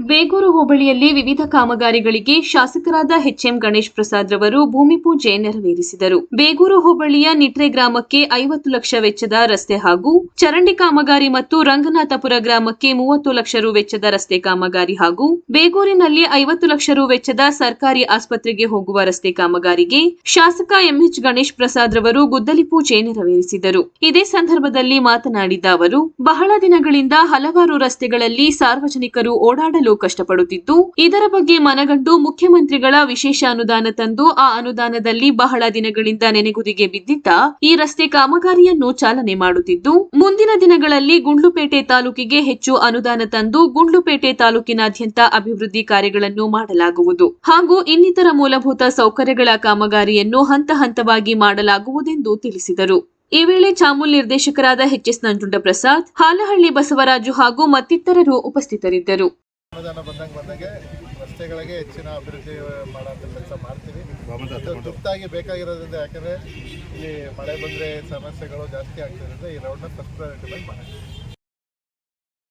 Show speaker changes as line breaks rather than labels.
ಬೇಗೂರು ಹೋಬಳಿಯಲ್ಲಿ ವಿವಿಧ ಕಾಮಗಾರಿಗಳಿಗೆ ಶಾಸಕರಾದ ಎಚ್ಎಂ ಗಣೇಶ್ ಪ್ರಸಾದ್ ರವರು ಭೂಮಿ ಪೂಜೆ ನೆರವೇರಿಸಿದರು. ಬೇಗೂರು ಹೋಬಳಿಯ ನಿಟ್ರೆ ಗ್ರಾಮಕ್ಕೆ ಐವತ್ತು ಲಕ್ಷ ವೆಚ್ಚದ ರಸ್ತೆ ಹಾಗೂ ಚರಂಡಿ ಕಾಮಗಾರಿ ಮತ್ತು ರಂಗನಾಥಪುರ ಗ್ರಾಮಕ್ಕೆ ಮೂವತ್ತು ಲಕ್ಷ ರು ವೆಚ್ಚದ ರಸ್ತೆ ಕಾಮಗಾರಿ ಹಾಗೂ ಬೇಗೂರಿನಲ್ಲಿ ಐವತ್ತು ಲಕ್ಷ ರು ವೆಚ್ಚದ ಸರ್ಕಾರಿ ಆಸ್ಪತ್ರೆಗೆ ಹೋಗುವ ರಸ್ತೆ ಕಾಮಗಾರಿಗೆ ಶಾಸಕ ಎಂಎಚ್ ಗಣೇಶ್ ಪ್ರಸಾದ್ ರವರು ಗುದ್ದಲಿ ಪೂಜೆ ನೆರವೇರಿಸಿದರು. ಇದೇ ಸಂದರ್ಭದಲ್ಲಿ ಮಾತನಾಡಿದ ಅವರು, ಬಹಳ ದಿನಗಳಿಂದ ಹಲವಾರು ರಸ್ತೆಗಳಲ್ಲಿ ಸಾರ್ವಜನಿಕರು ಓಡಾಡಲು ಕಷ್ಟಪಡುತ್ತಿದ್ದು, ಇದರ ಬಗ್ಗೆ ಮನಗಂಡು ಮುಖ್ಯಮಂತ್ರಿಗಳ ವಿಶೇಷ ಅನುದಾನ ತಂದು ಆ ಅನುದಾನದಲ್ಲಿ ಬಹಳ ದಿನಗಳಿಂದ ನೆನೆಗುದಿಗೆ ಬಿದ್ದಿದ್ದ ಈ ರಸ್ತೆ ಕಾಮಗಾರಿಯನ್ನು ಚಾಲನೆ ಮಾಡುತ್ತಿದ್ದು, ಮುಂದಿನ ದಿನಗಳಲ್ಲಿ ಗುಂಡ್ಲುಪೇಟೆ ತಾಲೂಕಿಗೆ ಹೆಚ್ಚು ಅನುದಾನ ತಂದು ಗುಂಡ್ಲುಪೇಟೆ ತಾಲೂಕಿನಾದ್ಯಂತ ಅಭಿವೃದ್ಧಿ ಕಾರ್ಯಗಳನ್ನು ಮಾಡಲಾಗುವುದು ಹಾಗೂ ಇನ್ನಿತರ ಮೂಲಭೂತ ಸೌಕರ್ಯಗಳ ಕಾಮಗಾರಿಯನ್ನು ಹಂತ ಹಂತವಾಗಿ ಮಾಡಲಾಗುವುದೆಂದು ತಿಳಿಸಿದರು. ಈ ವೇಳೆ ಚಾಮುಲ್ ನಿರ್ದೇಶಕರಾದ ಎಚ್ಎಸ್ ನಂಜುಂಡ ಪ್ರಸಾದ್ ಹಾಲಹಳ್ಳಿ ಬಸವರಾಜು ಹಾಗೂ ಮತ್ತಿತರರು ಉಪಸ್ಥಿತರಿದ್ದರು.
ಅನುದಾನ ಬಂದಂಗೆ ಬಂದಂಗೆ ರಸ್ತೆಗಳಿಗೆ ಹೆಚ್ಚಿನ ಅಭಿವೃದ್ಧಿ ಮಾಡೋಂಥ ಕೆಲಸ ಮಾಡ್ತೀವಿ. ಇದು ತುರ್ತಾಗಿ ಬೇಕಾಗಿರೋದ್ರಿಂದ ಯಾಕಂದರೆ ಇಲ್ಲಿ ಮಳೆ ಬಂದರೆ ಸಮಸ್ಯೆಗಳು ಜಾಸ್ತಿ ಆಗ್ತಿರೋದ್ರಿಂದ ಈ ರೌಂಡ್ನ ಫಸ್ಟ್ ಪ್ರಯಾರಿಟಿ ಮಾಡಿ. ಮಾಡ್ತೀವಿ